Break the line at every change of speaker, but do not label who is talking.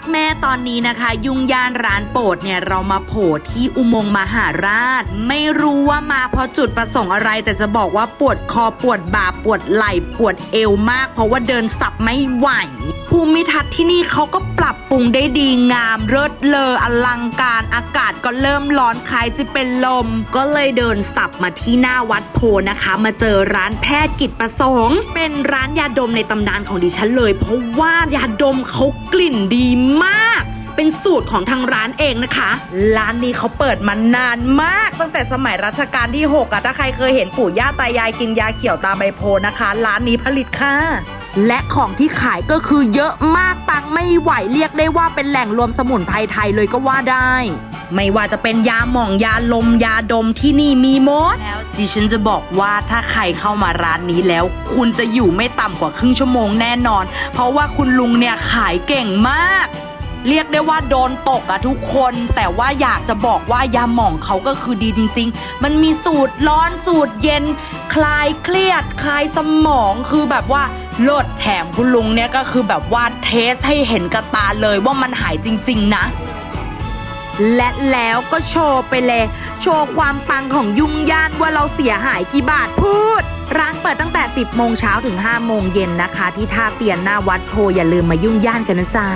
ากแม่ ตอนนี้นะคะ ยุ่งยานร้านโปรดเนี่ยเรามาโผล่ที่อุโมงค์มหาราช ไม่รู้ว่ามาเพราะจุดประสงค์อะไร แต่จะบอกว่าปวดคอปวดบ่าปวดไหล่ปวดเอวมาก เพราะว่าเดินสับไม่ไหว ภูมิทัศน์ที่นี่เขาก็ปรับปรุงได้ดีงามเลิศเลออลังการอากาศก็เริ่มร้อนคล้ายจะเป็นลม ก็เลยเดินสับมาที่หน้าวัดโพนะคะ มาเจอร้านแพทย์กิจประสงค์ เป็นร้านยาดมในตำนานของดิฉันเลย เพราะว่ายาดมเขากลิ่นดีมาก เป็นสูตรของทางร้านเองนะคะ ร้านนี้เขาเปิดมานานมาก ตั้งแต่สมัยรัชกาลที่6อะถ้าใครเคยเห็นปู่ย่าตายายกินยาเขียวตาใบโพนะคะ ร้านนี้ผลิตค่ะและของที่ขายก็คือเยอะมากปังไม่ไหวเรียกได้ว่าเป็นแหล่งรวมสมุนไพรไทยเลยก็ว่าได้ ไม่ว่าจะเป็นยาหม่องยาลมยาดมที่นี่มีหมดแล้วดิฉันจะบอกว่าถ้าใครเข้ามาร้านนี้แล้ว คุณจะอยู่ไม่ต่ำกว่าครึ่งชั่วโมงแน่นอน เพราะว่าคุณลุงเนี่ยขายเก่งมาก เรียกได้ว่าโดนตกอะทุกคน แต่ว่าอยากจะบอกว่ายาหม่องเขาก็คือดีจริง ๆ มันมีสูตรร้อนสูตรเย็น คลายเครียด คลายสมองคือแบบว่าลดแถมคุณลุงเนี่ยก็คือแบบว่าเทสให้เห็นกับตาเลยว่ามันหายจริง ๆ นะและแล้วก็โชว์ไปเลย โชว์ความปังของยุ่งย่านว่าเราเสียหายกี่บาทพูด ร้านเปิดตั้งแต่ 10 โมงเช้าถึง 5 โมงเย็นนะคะ ที่ท่าเตียนหน้าวัดโพอย่าลืมมายุ่งย่านกันนะจ๊ะ